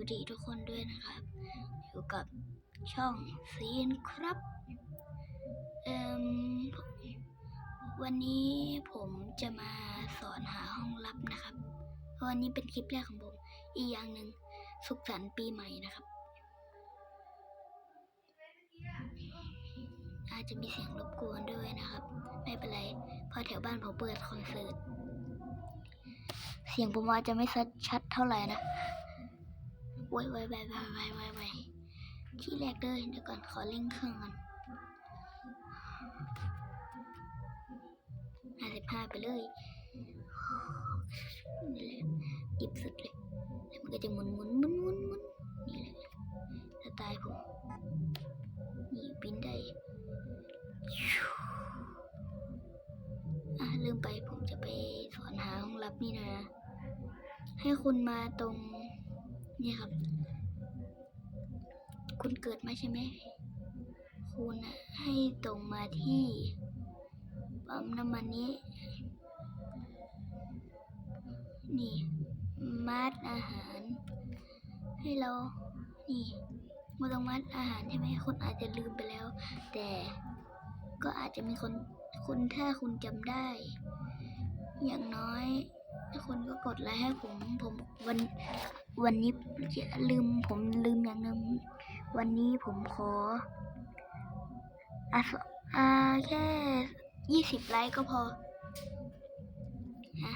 วัสดีทุกคนด้วยนะครับ อยู่กับช่องซีนครับ เอ่มวันนี้ผมจะมาสอนหาห้องลับนะครับ วันนี้เป็นคลิปแรกของผม อีกอย่างหนึ่งสุขสันต์ปีใหม่นะครับ อาจจะมีเสียงรบกวนด้วยนะครับ ไม่เป็นไรเพราะแถวบ้านผมเปิดคอนเสิร์ตเสียงผมอาจจะไม่ชัดเท่าไหร่นะ ไว้ไว้ไว้ไว้ไว้ไว้ไว้ที่แรกเลยเดี๋ยวก่อนขอเร่งเครื่องก่อนห้าสิบห้าไปเลยนี่แหละดิบสุดเลยแล้วมันก็จะหมุนหมุนหมุนหมุนหมุนนี่แหละสไตล์ผมนี่บินได้อะลืมไปผมจะไปสอนหาห้องลับนี่นะ ให้คุณมาตรง นี่ครับ คุณเกิดมาใช่ไหม คุณให้ตรงมาที่ปั๊มน้ำมันนี้ นี่ มัดอาหาร ให้เรา นี่มาต้องมัดอาหารใช่ไหมคุณอาจจะลืมไปแล้ว แต่ก็อาจจะมีคนคุณถ้าคุณจำได้ อย่างน้อย คุณก็กดไลค์ให้ผมผมวันวันนี้ลืมผมลืมอย่างหนึงวันนี้ผมขออะอ่าแค่ยี่สิบไลค์ก็พอนะ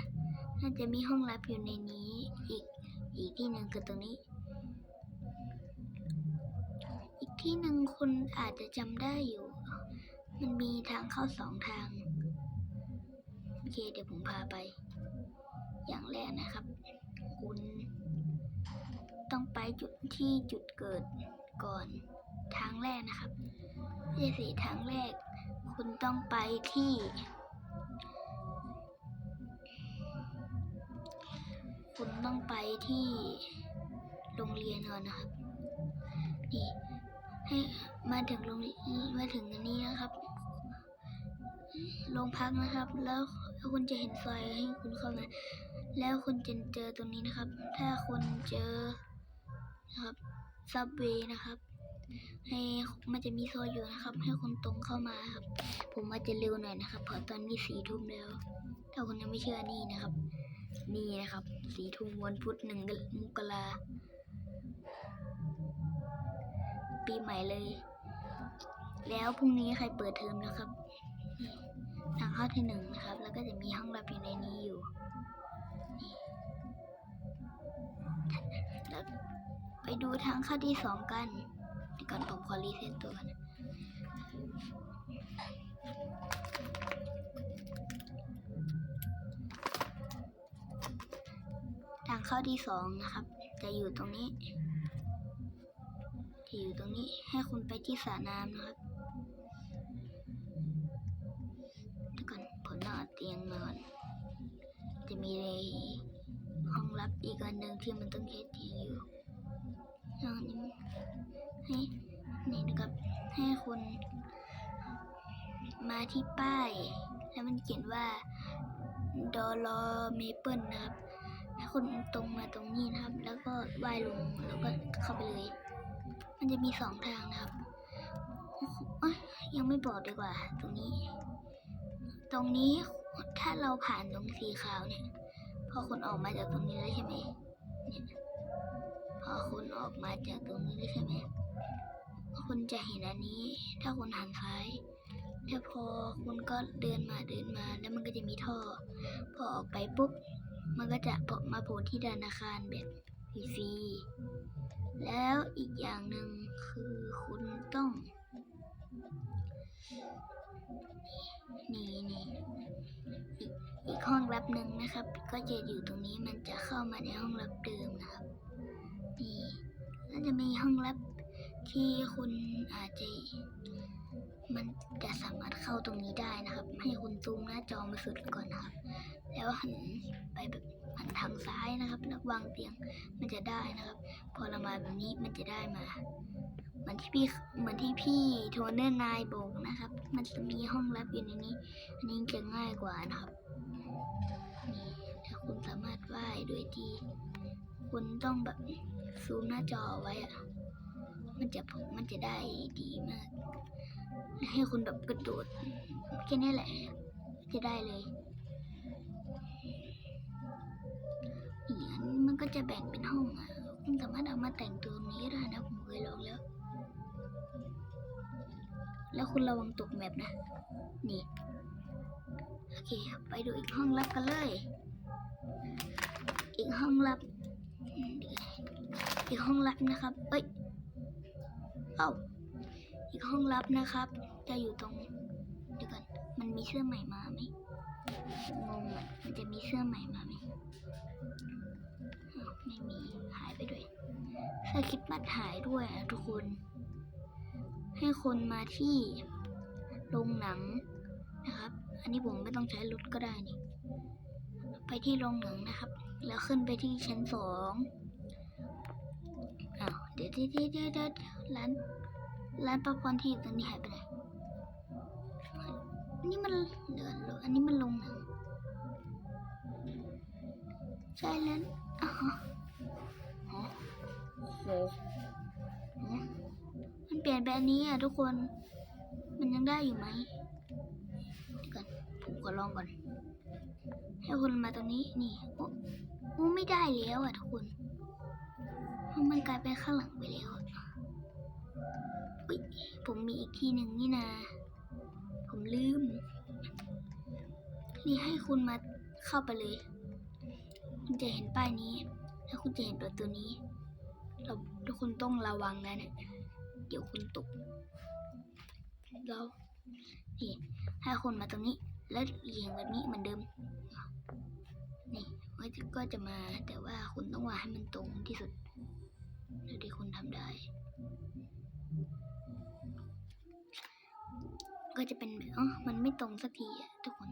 น่าจะมีห้องลับอยู่ในนี้อีกอีกที่หนึ่งคือตรงนี้ อีกที่หนึ่งคุณอาจจะจำได้อยู่ มันมีทางเข้าสองทาง โอเค เดี๋ยวผมพาไป อย่างแรกนะครับ คุณต้องไปจุดที่จุดเกิดก่อนทางแรกนะครับไม่ใช่สิทางแรก คุณต้องไปที่ คุณต้องไปที่โรงเรียนก่อนนะครับ นี่ให้มาถึงโรงเรียนมาถึงอันนี้นะครับโรงพักนะครับ แล้วคุณจะเห็นซอยให้คุณเข้ามา แล้วคุณจะเจอตรงนี้นะครับ ถ้าคุณเจอนะครับซับเวย์นะครับ ให้มันจะมีซอยอยู่นะครับ ให้คุณตรงเข้ามาครับ ผมอาจจะเร็วหน่อยนะครับเพราะตอนนี้สี่ทุ่มแล้ว ถ้าคุณยังไม่เชื่อนี่นะครับ นี่นะครับสี่ทุ่มวันพุธหนึ่งมกราปีใหม่เลย แล้วพรุ่งนี้ใครเปิดเทอมนะครับทางเข้าที่หนึ่งนะครับ แล้วก็จะมีห้องลับอยู่ในนี้อยู่ แล้วไปดูทางเข้าที่สองกันก่อนผมขอรีเซ็ตตัวนะทางเข้าที่สองนะครับ จะอยู่ตรงนี้ ที่อยู่ตรงนี้ให้คุณไปที่สระน้ำนะครับับอีกอันหนึ่งที่มันต้องใช้เตียงอยู่ห้องนี้ให้นี่นะครับให้คุณมาที่ป้าย แล้วมันเขียนว่าดอลอเมเปิลนะครับให้คุณตรงมาตรงนี้นะครับ แล้วก็ว่ายลงแล้วก็เข้าไปเลย มันจะมีสองทางนะครับยังไม่บอกดีกว่า ตรงนี้ ตรงนี้ถ้าเราผ่านตรงสีขาวเนี่ย พอคุณออกมาจากตรงนี้แล้วใช่ไหมเนี่ยพอคุณออกมาจากตรงนี้แล้วใช่ไหมคุณจะเห็นอันนี้ ถ้าคุณหันซ้ายแล้วพอคุณก็เดินมาเดินมา แล้วมันก็จะมีท่อ พอออกไปปุ๊บ มันก็จะมาโผล่ที่ธนาคารแบบฟรีๆแล้วอีกอย่างหนึ่งคือคุณต้อง ห้องลับหนึ่งนะครับ ก็จะอยู่ตรงนี้มันจะเข้ามาในห้องลับเดิมนะครับนี่แล้วจะมีห้องลับที่คุณอาจจะมันจะสามารถเข้าตรงนี้ได้นะครับ ให้คุณซูมหน้าจอมาสุดก่อนนะครับ แล้วหันไปแบบหันทางซ้ายนะครับแล้ววางเตียงมันจะได้นะครับ พอเรามาแบบนี้มันจะได้มาเหมือนที่พี่เหมือนที่พี่โทนเนอร์นายบอกนะครับ มันจะมีห้องลับอยู่ในนี้ อันนี้จะง่ายกว่านะครับ คุณสามารถว่ายโดยที่คุณต้องแบบซูมหน้าจอไว้อะมันจะมันจะได้ดีมาก ให้คุณแบบกระโดดแค่นี้แหละ จะได้เลยอย่างนั้นมันก็จะแบ่งเป็นห้องอะคุณสามารถเอามาแต่งตัวนี้ได้นะผมเคยลองแล้ว แล้วคุณระวังตกแมปนะ นี่ โอเค ไปดูอีกห้องลับกันเลย ห้องลับ อีกห้องลับนะครับ เอ้ย เอ้า อีกห้องลับนะครับ จะอยู่ตรง เดี๋ยวก่อน มันมีเสื้อใหม่มาไหมงงอะมันจะมีเสื้อใหม่มาไหมไม่มี หายไปด้วยเสื้อคริดมัดหายด้วยอะทุกคน ให้คนมาที่โรงหนังนะครับ อันนี้ผมไม่ต้องใช้รถก็ได้นี่ ไปที่โรงหนังนะครับ แล้วขึ้นไปที่ชั้นสองอ้าวเดี๋ยวเดี๋ยวเดี๋ยวเดี๋ยวร้านร้านป๊อปคอร์นที่อยู่ตรงนี้หายไปไหนอันนี้มันเดือนอันนี้มันโรงหนังใช่แล้วอ๋ออ๋อโหมันเปลี่ยนไปอันนี้อะทุกคน มันยังได้อยู่ไหมเดี๋ยวก่อนผมขอลองก่อน ให้คนมาตรงนี้ นี่ โอ้ไม่ได้แล้วอะทุกคนเพราะมันกลายเป็นข้างหลังไปแล้วอะอุ๊ยผมมีอีกทีหนึ่งนี่นาผมลืม นี่ให้คุณมาเข้าไปเลย คุณจะเห็นป้ายนี้ แล้วคุณจะเห็นตัวตัวนี้เราทุกคนต้องระวังนะเนี่ยเดี๋ยวคุณตกเรานี่ให้คนมาตรงนี้ แล้วเอียงแบบนี้เหมือนเดิม ก็จะก็จะมาแต่ว่าคุณต้องวางให้มันตรงที่สุดเท่าที่คุณทำได้ ก็จะเป็นแบบอ๋อมันไม่ตรงสักทีอะทุกคน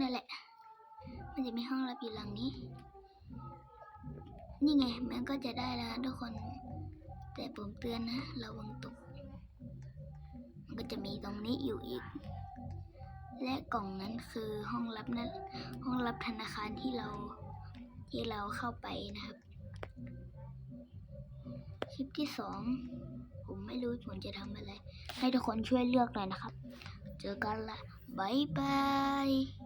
นั่นแหละ มันจะมีห้องรับอยู่หลังนี้ นี่ไง มันก็จะได้แล้วทุกคน แต่ผมเตือนนะระวังตก มันก็จะมีตรงนี้อยู่อีก และกล่องนั้นคือห้องรับนั้น ห้องรับธนาคารที่เราที่เราเข้าไปนะครับ คลิปที่สองผมไม่รู้ผมจะทำอะไร ให้ทุกคนช่วยเลือกหน่อยนะครับ เจอกันละบายบาย